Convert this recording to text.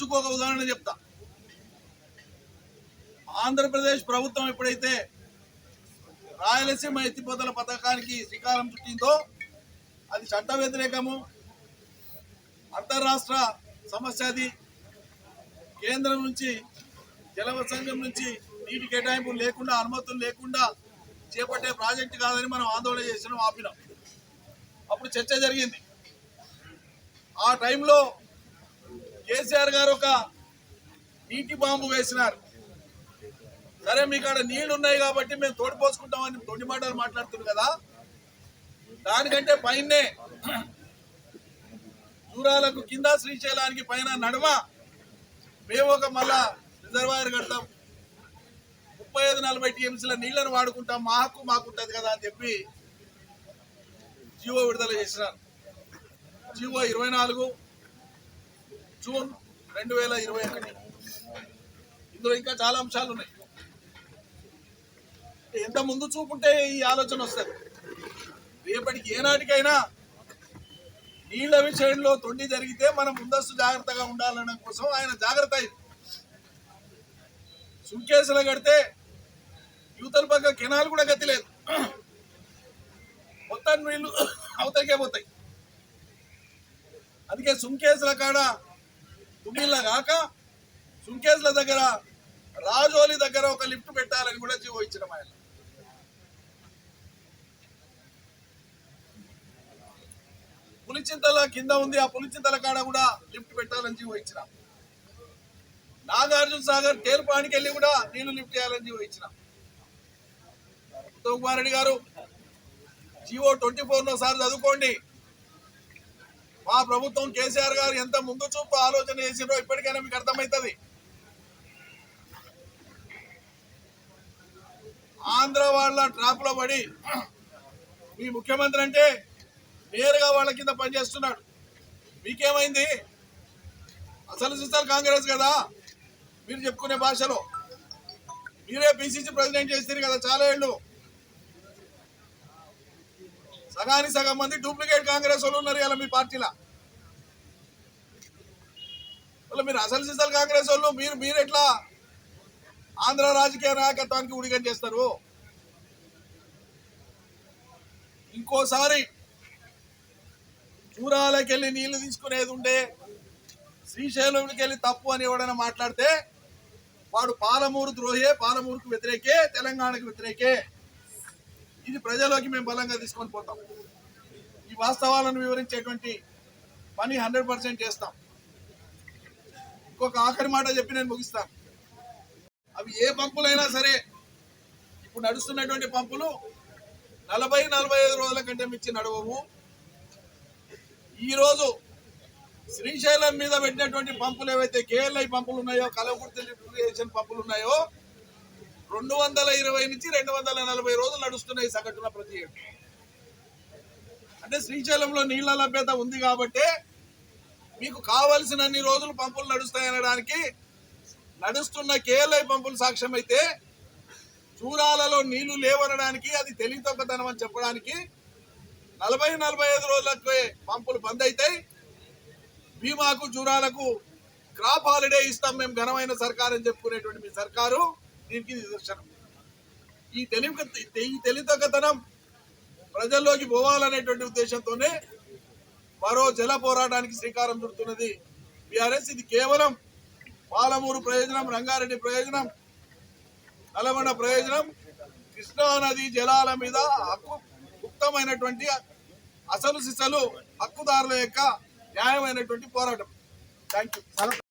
అందుకు ఒక ఉదాహరణ చెప్తా. ఆంధ్రప్రదేశ్ ప్రభుత్వం ఎప్పుడైతే రాయలసీమ ఎత్తిపోతల పథకానికి శ్రీకారం చుట్టిందో అది చట్ట వ్యతిరేకము అంతర్రాష్ట్ర సమస్య అది. కేంద్రం నుంచి జలవ సంఘం నుంచి నీటి కేటాయింపులు లేకుండా అనుమతులు లేకుండా చేపట్టే ప్రాజెక్టు కాదని మనం ఆందోళన చేసినాం ఆపినాం. అప్పుడు చర్చ జరిగింది. ఆ టైంలో కేసీఆర్ గారు ఒక నీటి బాంబు వేసినారు. సరే మీ కాడ నీళ్ళు ఉన్నాయి కాబట్టి మేము తోడిపోసుకుంటామని తొండి మాటలు మాట్లాడుతున్నారు కదా. దానికంటే పైనే దూరాలకు కింద శ్రీశైలానికి పైన నడుమ మేము ఒక మళ్ళా రిజర్వాయర్ కడతాం. ముప్పై ఐదు నలభై టీఎంసీల నీళ్ళను వాడుకుంటాం. మా హక్కు మాకుంటది కదా అని చెప్పి జీవో విడుదల చేసినారు. జీవో ఇరవై నాలుగు జూన్ రెండు వేల ఇరవై ఒకటి. ఇందులో ఇంకా చాలా అంశాలు ఉన్నాయి ఎంత ముందు చూపుంటే ఈ ఆలోచన వస్తుంది. రేపటికి ఏనాటికైనా నీళ్ళ విషయంలో తొండి జరిగితే మనం ముందస్తు జాగ్రత్తగా ఉండాలనే కోసం ఆయన జాగ్రత్త అయింది సుంకేసులు కడితే యువతల పక్క కెనాలు కూడా గతి లేదు. మొత్తం నీళ్ళు అవతలికే పోతాయి. అందుకే సుంకేసుల కాడ తుమ్మిళ్ళ కాక సుంకేజ్ల దగ్గర రాజోలి దగ్గర ఒక లిఫ్ట్ పెట్టాలని కూడా జీవో ఇచ్చిన ఆయన. పులిచింతల కింద ఉంది ఆ పులిచింతల కాడ కూడా లిఫ్ట్ పెట్టాలని జీవో ఇచ్చిన. నాగార్జున సాగర్ తేల్పానికి వెళ్ళి కూడా నీళ్ళు లిఫ్ట్ చేయాలని జీవో ఇచ్చిన. ఉత్తమ్ కుమార్ రెడ్డి గారు జీవో ట్వంటీ ఫోర్ సార్ చదువుకోండి. మా ప్రభుత్వం కేసీఆర్ గారు ఎంత ముందు చూపు ఆలోచన చేసిందో ఇప్పటికైనా మీకు అర్థమవుతుంది ఆంధ్ర వాళ్ళ ట్రాప్లో పడి మీ ముఖ్యమంత్రి అంటే నేరుగా వాళ్ళ కింద పనిచేస్తున్నాడు. మీకేమైంది? అసలు సిస్టర్ కాంగ్రెస్ కదా? మీరు చెప్పుకునే భాషలో. మీరే పిసిసి ప్రెసిడెంట్ చేస్తారు కదా చాలా ఏళ్ళు సగాని సగం మంది డూప్లికేట్ కాంగ్రెస్ వాళ్ళు ఉన్నారు ఇలా మీ పార్టీలో. వాళ్ళు మీరు అసలు సిసలు కాంగ్రెస్ వాళ్ళు మీరు మీరు ఎట్లా ఆంధ్ర రాజకీయ నాయకత్వానికి ఉడిగం చేస్తారు? ఇంకోసారి చూరాలకి వెళ్ళి నీళ్ళు తీసుకునేది ఉండే శ్రీశైలంకి వెళ్ళి తప్పు అని ఎవడైనా మాట్లాడితే వాడు పాలమూరు ద్రోహే పాలమూరుకు వ్యతిరేకే తెలంగాణకు వ్యతిరేకే. ఇది ప్రజలోకి మేము బలంగా తీసుకొని పోతాం. ఈ వాస్తవాలను వివరించేటువంటి పని హండ్రెడ్ పర్సెంట్ చేస్తాం. ఇంకొక ఆఖరి మాట చెప్పి నేను ముగిస్తాను అవి ఏ పంపులైనా సరే ఇప్పుడు నడుస్తున్నటువంటి పంపులు నలభై నలభై ఐదు రోజుల కంటే మించి నడవవు. ఈరోజు శ్రీశైలం మీద పెట్టినటువంటి పంపులు ఏవైతే కేఎల్ఐ పంపులు ఉన్నాయో కలవకుర్తి లిఫ్టిగేషన్ పంపులు ఉన్నాయో రెండు వందల ఇరవై నుంచి రెండు వందల నలభై రోజులు నడుస్తున్నాయి సగటున ప్రతి ఏడు. అంటే శ్రీశైలంలో నీళ్ళ లభ్యత ఉంది కాబట్టి మీకు కావలసినన్ని రోజులు పంపులు నడుస్తాయనడానికి నడుస్తున్న కేఎల్ఐ పంపులు సాక్ష్యం అయితే చూరాలలో నీళ్ళు లేవనడానికి అది తెలివితొక్కతనం అని చెప్పడానికి నలభై నలభై ఐదు రోజులకు పంపులు బంద్ అవుతాయి భీమాకు చూరాలకు క్రాప్ హాలిడే ఇస్తాం మేము ఘనమైన సర్కార్ అని చెప్పుకునేటువంటి మీ సర్కారు. దీనికి నిదర్శనం. ఈ తెలివి ఈ తెలివితొక్కతనం ప్రజల్లోకి పోవాలనేటువంటి ఉద్దేశంతోనే మరో జల పోరాటానికి శ్రీకారం చుడుతున్నది బీఆర్ఎస్. ఇది కేవలం పాలమూరు ప్రయోజనం రంగారెడ్డి ప్రయోజనం నల్గొండ ప్రయోజనం కృష్ణా నది జలాల మీద హక్కు ముక్తమైనటువంటి అసలు సిసలు హక్కుదారుల యొక్క న్యాయమైనటువంటి పోరాటం. Thank you